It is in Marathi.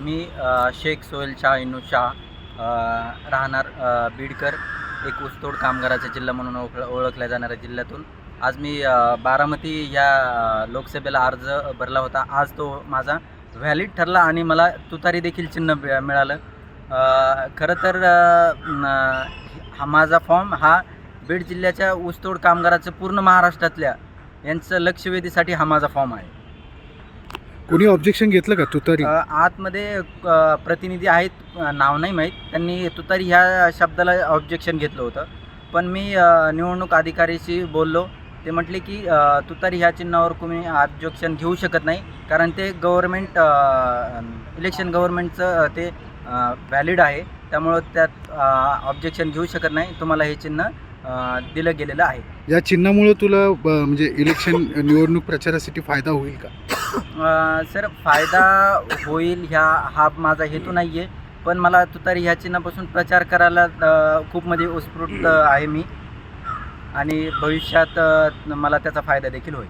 मी शेख सोहेल शाह इनू शाह राहणार बीडकर एक ऊसतोड कामगाराचा जिल्हा म्हणून ओळख ओळखल्या जाणाऱ्या जिल्ह्यातून. आज मी बारामती या लोकसभेला अर्ज भरला होता. आज तो माझा व्हॅलिड ठरला आणि मला तुतारी देखील चिन्ह मिळालं. खरं तर हा माझा फॉर्म हा बीड जिल्ह्याच्या ऊसतोड कामगाराचं पूर्ण महाराष्ट्रातल्या यांचं लक्षवेधीसाठी हा माझा फॉर्म आहे. कोणी ऑब्जेक्शन घेतलं का? तुतारी? अ, आतमध्ये अ, प्रतिनिधी आहेत अ, नाव नाही माहीत. त्यांनी तुतारी ह्या शब्दाला ऑब्जेक्शन घेतलं होतं. पण मी अ, निवडणूक अधिकारीशी बोललो. ते म्हटले की अ, तुतारी ह्या चिन्हावर तुम्ही ऑब्जेक्शन घेऊ शकत नाही. कारण ते गव्हर्मेंट इलेक्शन गव्हर्मेंटचं ते व्हॅलिड आहे. त्यामुळं त्यात ऑब्जेक्शन घेऊ शकत नाही. तुम्हाला हे चिन्ह अ, दिलं गेलेलं आहे. या चिन्हामुळे तुला ब- म्हणजे इलेक्शन निवडणूक प्रचारासाठी फायदा होईल का? सर फायदा होईल ह्या हा माझा हेतू नाही आहे पण मला तुतारी ह्या चिन्हापासून प्रचार करायला अ, खूप म्हणजे उत्स्फूर्त आहे मी. आणि भविष्यात अ, मला त्याचा फायदा देखील होईल.